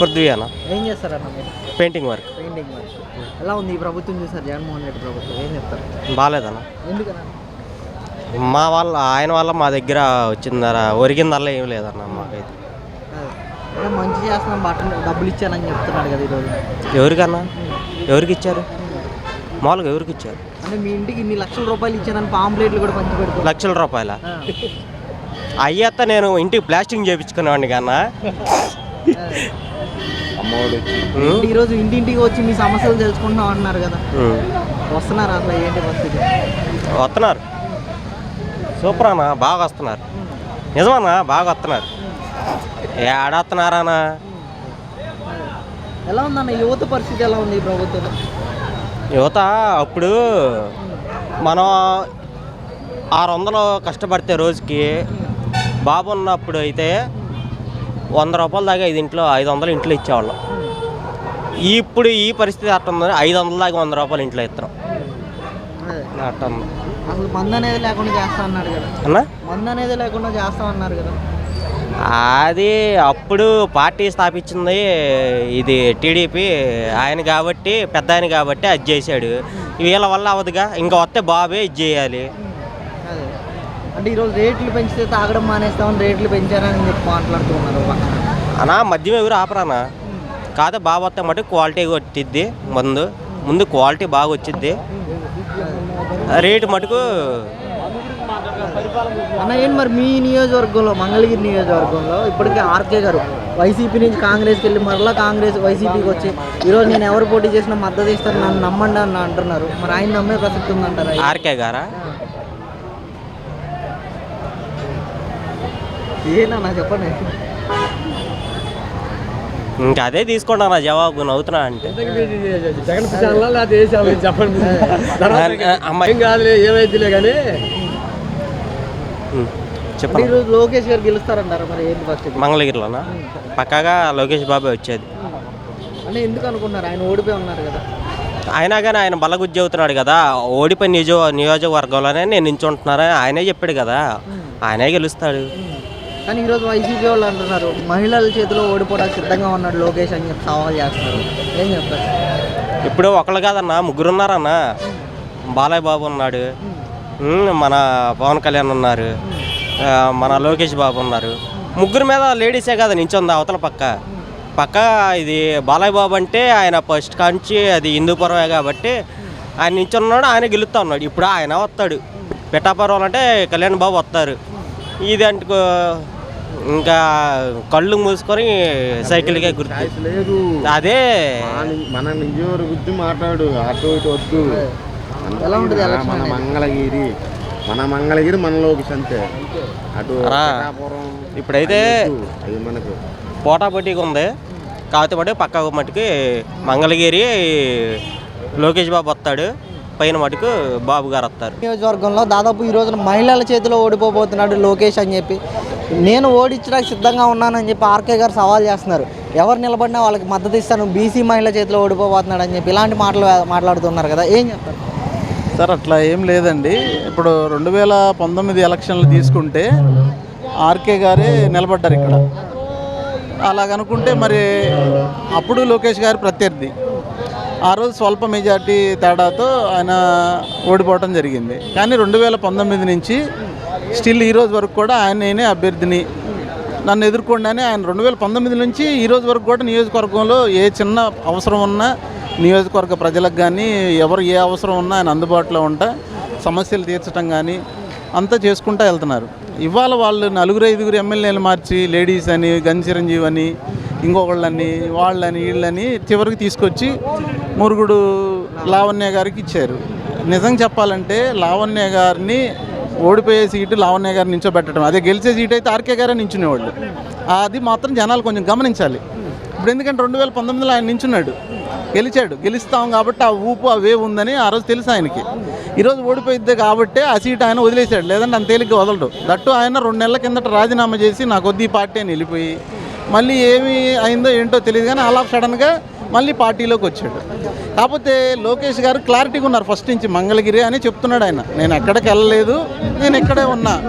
పృథ్వీ అన్న ఏం చేస్తారన్న మీరు? Painting work. Painting work. ఎలా ఉంది ఈ ప్రభుత్వం చూసారు జగన్మోహన్ రెడ్డి ప్రభుత్వం? ఏం చెప్తారు? బాగాలేదన్న? ఎందుకన్నా? మా వాళ్ళ ఆయన వల్ల మా దగ్గర వచ్చిందరా ఒరిగిందల్లా ఏం లేదన్న మాకైతే. మంచి చేస్తున్నాం బట్టలు డబ్బులు ఇచ్చానని చెప్తున్నాడు కదా ఈరోజు. ఎవరికన్నా? ఎవరికి ఇచ్చారు? మామూలుగా ఎవరికి ఇచ్చారు? అంటే మీ ఇంటికి ఇన్ని లక్షల రూపాయలు ఇచ్చానని పాంప్లెట్లు కూడా పంచి పెడుతున్నారు. లక్షల రూపాయల? అయ్యత్త నేను ఇంటికి ప్లాస్టింగ్ చేయించుకునేవాడిని కన్నా. ఉమ్, ఈరోజు ఇంటింటికి వచ్చి మీ సమస్యలు తెలుసుకుంటున్నాం అంటున్నారు కదా. వస్తున్నారు అసలు ఏంటి పరిస్థితి? వస్తున్నారు. సూపర్ అన్న బాగా వస్తున్నారు. నిజమన్నా బాగా వస్తున్నారు. ఏడొస్తున్నారన్నా? ఎలా ఉందన్న యువత పరిస్థితి ఎలా ఉంది ప్రభుత్వం యువత అప్పుడు మనం ఆరు వందలు కష్టపడితే రోజుకి బాబు ఉన్నప్పుడు అయితే వంద రూపాయల దాకా ఐదు ఇంట్లో ఐదు వందలు ఇంట్లో ఇచ్చేవాళ్ళం. ఇప్పుడు ఈ పరిస్థితి అట్ట ఉంది ఐదు వందల దాకా వంద రూపాయలు ఇంట్లో ఇస్తున్నాం అదే. అట్ట ఉంది అసలు మందు అనేది లేకుండా చేస్తా అన్నాడు కదా. అన్నా? మందు అనేది లేకుండా చేస్తా అన్నారు కదా. అది అప్పుడు పార్టీ స్థాపించింది ఇది టీడీపీ ఆయన కాబట్టి పెద్ద ఆయన కాబట్టి అది చేశాడు. వీళ్ళ వల్ల అవదుగా ఇంకా వస్తే బాబే ఇది చేయాలి. అంటే ఈరోజు రేట్లు పెంచితే తాగడం మానేస్తామని రేట్లు పెంచారని చెప్పి మాట్లాడుతున్నారు. అనా మద్యం ఎవరు ఆపరానా కాదు బాగా వస్తే మటు క్వాలిటీ వచ్చిద్ది మందు. ముందు క్వాలిటీ బాగా వచ్చిద్ది. రేటు మటుకు అన్న ఏంటి మరి మీ నియోజకవర్గంలో మంగళగిరి నియోజకవర్గంలో ఇప్పటికే ఆర్కే గారు వైసీపీ నుంచి కాంగ్రెస్కి వెళ్ళి మరలా కాంగ్రెస్ వైసీపీకి వచ్చి ఈరోజు నేను ఎవరు పోటీ చేసినా మద్దతు ఇస్తారు నన్ను నమ్మండి అని అంటున్నారు. మరి ఆయన నమ్మే ప్రసక్తి ఉందంటారా? ఆర్కే గారా? ఏనా చెప్పండి. ఇంకా అదే తీసుకోండి నా జవాబు నవ్వుతున్నా అంటే. జగన్ చెప్పండి. అమ్మాయి ఏం కాదులే ఏమైతేలే కానీ. చెప్పండి. లోకేష్ గారు గెలుస్తారంటారా మరి ఏంటి మంగళగిరిలోనా? పక్కాగా లోకేష్ బాబే వచ్చేది. అంటే ఎందుకు అనుకున్నారు? ఆయన ఓడిపోయి ఉన్నారు కదా. అయినా కానీ ఆయన బలగుజ్జి అవుతున్నాడు కదా. ఓడిపోయిన నిజ నియోజకవర్గంలోనే నేను నించుంటున్నారని ఆయనే చెప్పాడు కదా. ఆయనే గెలుస్తాడు. కానీ ఈరోజు వైసీపీ వాళ్ళు అంటున్నారు మహిళల చేతిలో ఓడిపోవడానికి సిద్ధంగా ఉన్నాడు లోకేష్ అని చెప్పి సవాల్ చేస్తున్నారు. ఏం చెప్తారు? ఇప్పుడు ఒకళ్ళు కాదన్నా ముగ్గురు ఉన్నారన్నా. బాలయ్య బాబు ఉన్నాడు. మన పవన్ కళ్యాణ్ ఉన్నారు. మన లోకేష్ బాబు ఉన్నారు. ముగ్గురు మీద లేడీసే కదా నించుంది అవతల పక్క. పక్క ఇది బాలయ్య బాబు అంటే ఆయన ఫస్ట్ కాంచి అది హిందూపురమే కాబట్టి ఆయన నించున్నాడు ఆయన గెలుస్తా ఉన్నాడు. ఇప్పుడు ఆయన వస్తాడు. పిఠాపురం అంటే కళ్యాణ్ బాబు వస్తారు. ఇది అంటే ఇంకా కళ్ళు మూసుకొని సైకిల్కే గుర్తు. లేదు. అదే. మన నిజోరు గుద్ది మాట్లాడు అటు ఇటు వద్దు. ఎలా ఉంటుంది మన-? మంగళగిరి మన మంగళగిరి మన లోకేష్ అంతే. అటు ఇప్పుడైతే. అది మనకు. పోటాపోటీగా ఉంది. కాకపోతే మటు పక్క మటుకి మంగళగిరి లోకేష్ బాబు వస్తాడు. పైన మటుకు బాబు గారు వస్తారు. నియోజకవర్గంలో దాదాపు ఈ రోజున మహిళల చేతిలో ఓడిపోబోతున్నాడు లోకేష్ అని చెప్పి. నేను ఓడించడానికి సిద్ధంగా ఉన్నానని చెప్పి ఆర్కే గారు సవాల్ చేస్తున్నారు. ఎవరు నిలబడినా వాళ్ళకి మద్దతు ఇస్తాను బీసీ మహిళ చేతిలో ఓడిపోబోతున్నాడు అని చెప్పి ఇలాంటి మాటలు మాట్లాడుతున్నారు కదా. ఏం చెప్తారు? సార్ అట్లా ఏం లేదండి. ఇప్పుడు రెండు వేల పంతొమ్మిది ఎలక్షన్లు తీసుకుంటే ఆర్కే గారే నిలబడ్డారు ఇక్కడ. అలాగనుకుంటే మరి అప్పుడు లోకేష్ గారి ప్రత్యర్థి. ఆ రోజు స్వల్ప మెజార్టీ తేడాతో ఆయన ఓడిపోవటం జరిగింది. కానీ రెండు వేల పంతొమ్మిది నుంచి స్టిల్ ఈ రోజు వరకు కూడా ఆయన నేనే అభ్యర్థిని. నన్ను ఎదుర్కొండానే ఆయన రెండు వేల పంతొమ్మిది నుంచి ఈ రోజు వరకు కూడా నియోజకవర్గంలో ఏ చిన్న అవసరం ఉన్నా నియోజకవర్గ ప్రజలకు కానీ ఎవరు ఏ అవసరం ఉన్నా ఆయన అందుబాటులో ఉంటా సమస్యలు తీర్చడం కానీ అంతా చేసుకుంటూ వెళ్తున్నారు. ఇవాళ వాళ్ళు నలుగురు ఐదుగురు ఎమ్మెల్యేలు మార్చి లేడీస్ అని గన్ చిరంజీవి అని ఇంకొకళ్ళని వాళ్ళని వీళ్ళని చివరికి తీసుకొచ్చి మురుగుడు లావణ్య గారికి ఇచ్చారు. నిజం చెప్పాలంటే లావణ్య గారిని ఓడిపోయే సీటు లావణ్య గారు నించోబెట్టడం. అదే గెలిచే సీట్ అయితే ఆర్కే గారే నించునేవాళ్ళు. అది మాత్రం జనాలు కొంచెం గమనించాలి. ఇప్పుడు ఎందుకంటే రెండు వేల పంతొమ్మిదిలో ఆయన నించున్నాడు. గెలిచాడు. గెలుస్తాం కాబట్టి ఆ ఊపు ఆ వేవ్ ఉందని ఆ రోజు తెలుసు ఆయనకి. ఈరోజు ఓడిపోయిద్ది కాబట్టి ఆ సీట్ ఆయన వదిలేశాడు. లేదంటే అంత తేలిగ్గా వదలడు. దట్టు ఆయన రెండు నెలల కిందట రాజీనామా చేసి నాకు వద్దు ఈ పార్టీ అని వెళ్ళిపోయి మళ్ళీ ఏమి అయిందో ఏంటో తెలియదు కానీ అలా సడన్గా మళ్ళీ పార్టీలోకి వచ్చాడు. కాకపోతే లోకేష్ గారు క్లారిటీగా ఉన్నారు ఫస్ట్ నుంచి మంగళగిరి అని చెప్తున్నాడు ఆయన. నేను ఎక్కడికి వెళ్ళలేదు నేను ఇక్కడే ఉన్నా.